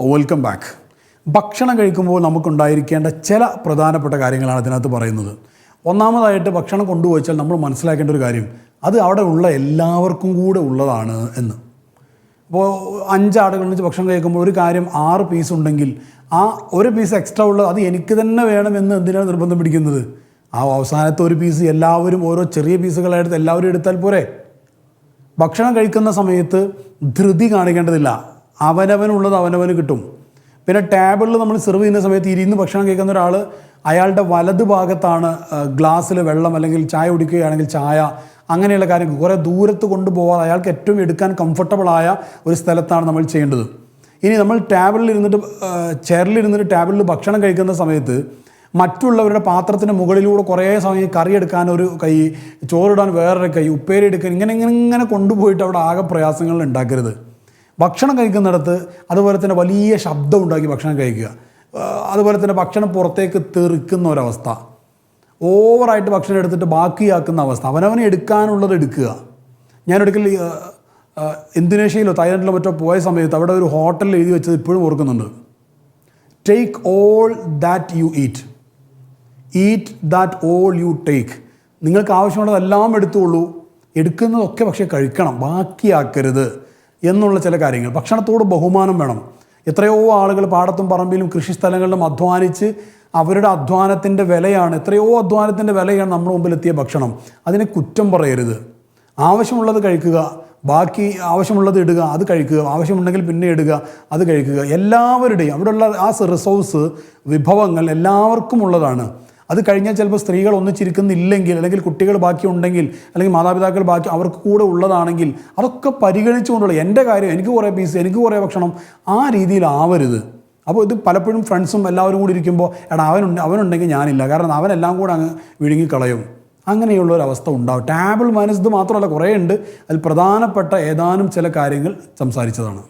Welcome back ഭക്ഷണം കഴിക്കുമ്പോൾ നമുക്കുണ്ടായിരിക്കേണ്ട ചില പ്രധാനപ്പെട്ട കാര്യങ്ങളാണ് ഇതിനകത്ത് പറയുന്നത്. ഒന്നാമതായിട്ട് ഭക്ഷണം കൊണ്ടുപോയിച്ചാൽ നമ്മൾ മനസ്സിലാക്കേണ്ട ഒരു കാര്യം അത് അവിടെ ഉള്ള എല്ലാവർക്കും കൂടെ ഉള്ളതാണ് എന്ന്. ഇപ്പോൾ അഞ്ചാടുകളിൽ വെച്ച് ഭക്ഷണം കഴിക്കുമ്പോൾ ഒരു കാര്യം ആറ് പീസ് ഉണ്ടെങ്കിൽ ആ ഒരു പീസ് എക്സ്ട്രാ ഉള്ളത് അത് എനിക്ക് തന്നെ വേണമെന്ന് എന്തിനാണ് നിർബന്ധം പിടിക്കുന്നത്? ആ അവസാനത്തെ ഒരു പീസ് എല്ലാവരും ഓരോ ചെറിയ പീസുകളായിട്ട് എല്ലാവരും എടുത്താൽ പോരെ. ഭക്ഷണം കഴിക്കുന്ന സമയത്ത് ധൃതി കാണിക്കേണ്ടതില്ല. അവനവനുള്ളത് അവനവന് കിട്ടും. പിന്നെ ടേബിളിൽ നമ്മൾ സെർവ് ചെയ്യുന്ന സമയത്ത് ഇരുന്ന് ഭക്ഷണം കഴിക്കുന്ന ഒരാൾ അയാളുടെ വലത് ഭാഗത്താണ് ഗ്ലാസ്സിൽ വെള്ളം അല്ലെങ്കിൽ ചായ കുടിക്കുകയാണെങ്കിൽ ചായ അങ്ങനെയുള്ള കാര്യങ്ങൾ. കുറേ ദൂരത്ത് കൊണ്ടുപോകാതെ അയാൾക്ക് ഏറ്റവും എടുക്കാൻ കംഫർട്ടബിളായ ഒരു സ്ഥലത്താണ് നമ്മൾ ചെയ്യേണ്ടത്. ഇനി നമ്മൾ ടേബിളിൽ ഇരുന്നിട്ട് ചെയറിലിരുന്നിട്ട് ടേബിളിൽ ഭക്ഷണം കഴിക്കുന്ന സമയത്ത് മറ്റുള്ളവരുടെ പാത്രത്തിന് മുകളിലൂടെ കുറേ സമയം കറി എടുക്കാൻ ഒരു കൈ ചോറിടാൻ വേറൊരു കൈ ഉപ്പേരി എടുക്കാൻ ഇങ്ങനെ ഇങ്ങനെ ഇങ്ങനെ കൊണ്ടുപോയിട്ട് അവിടെ ആകെ പ്രയാസങ്ങൾ ഉണ്ടാക്കരുത്. ഭക്ഷണം കഴിക്കുന്നിടത്ത് അതുപോലെ തന്നെ വലിയ ശബ്ദം ഉണ്ടാക്കി ഭക്ഷണം കഴിക്കുക. അതുപോലെ തന്നെ ഭക്ഷണം പുറത്തേക്ക് തെറിക്കുന്ന ഒരവസ്ഥ. ഓവറായിട്ട് ഭക്ഷണം എടുത്തിട്ട് ബാക്കിയാക്കുന്ന അവസ്ഥ. അവനവനെ എടുക്കാനുള്ളത് എടുക്കുക. ഞാൻ ഇന്തോനേഷ്യയിലോ തായ്ലൻഡിലോ മറ്റോ പോയ സമയത്ത് അവിടെ ഒരു ഹോട്ടലിൽ എഴുതി വെച്ചത് ഇപ്പോഴും ഓർക്കുന്നുണ്ട്. Take all that you eat eat that all you take നിങ്ങൾക്ക് ആവശ്യമുള്ളതെല്ലാം എടുത്തുള്ളൂ എടുക്കുന്നതൊക്കെ പക്ഷേ കഴിക്കണം. ബാക്കിയാക്കരുത്. എന്നുള്ള ചില കാര്യങ്ങൾ. ഭക്ഷണത്തോട് ബഹുമാനം വേണം. എത്രയോ ആളുകൾ പാടത്തും പറമ്പിലും കൃഷിസ്ഥലങ്ങളിലും അധ്വാനിച്ച് അവരുടെ അധ്വാനത്തിന്റെ വിലയാണ് എത്രയോ അധ്വാനത്തിന്റെ വിലയാണ് നമ്മുടെ മുമ്പിലെത്തിയ ഭക്ഷണം. അതിനെ കുറ്റം പറയരുത്. ആവശ്യമുള്ളത് കഴിക്കുക ബാക്കി ആവശ്യമുള്ളത് ഇടുക അത് കഴിക്കുക. ആവശ്യമുണ്ടെങ്കിൽ പിന്നെ ഇടുക അത് കഴിക്കുക. എല്ലാവരുടെയും അവിടെയുള്ള ആ റിസോഴ്സ് വിഭവങ്ങൾ എല്ലാവർക്കും ഉള്ളതാണ് അത് കഴിഞ്ഞാൽ ചിലപ്പോൾ സ്ത്രീകൾ ഒന്നിച്ചിരിക്കുന്നില്ലെങ്കിൽ അല്ലെങ്കിൽ കുട്ടികൾ ബാക്കി ഉണ്ടെങ്കിൽ അല്ലെങ്കിൽ മാതാപിതാക്കൾ ബാക്കി അവർക്ക് കൂടെ ഉള്ളതാണെങ്കിൽ അതൊക്കെ പരിഗണിച്ചുകൊണ്ടുള്ള എന്റെ കാര്യം എനിക്ക് കുറേ പീസ് എനിക്ക് കുറേ ഭക്ഷണം ആ രീതിയിലാവരുത്. അപ്പോൾ ഇത് പലപ്പോഴും ഫ്രണ്ട്സും എല്ലാവരും കൂടി ഇരിക്കുമ്പോൾ എടാ അവനുണ്ട് അവനുണ്ടെങ്കിൽ ഞാനില്ല. കാരണം അവനെല്ലാം കൂടെ അങ്ങ് വിഴുങ്ങിക്കളയും. അങ്ങനെയുള്ള ഒരു അവസ്ഥ ഉണ്ടാവും. ടേബിൾ മാനേജ് ഇത് മാത്രമല്ല കുറേ ഉണ്ട്. അതിൽ പ്രധാനപ്പെട്ട ഏതാനും ചില കാര്യങ്ങൾ സംസാരിച്ചതാണ്.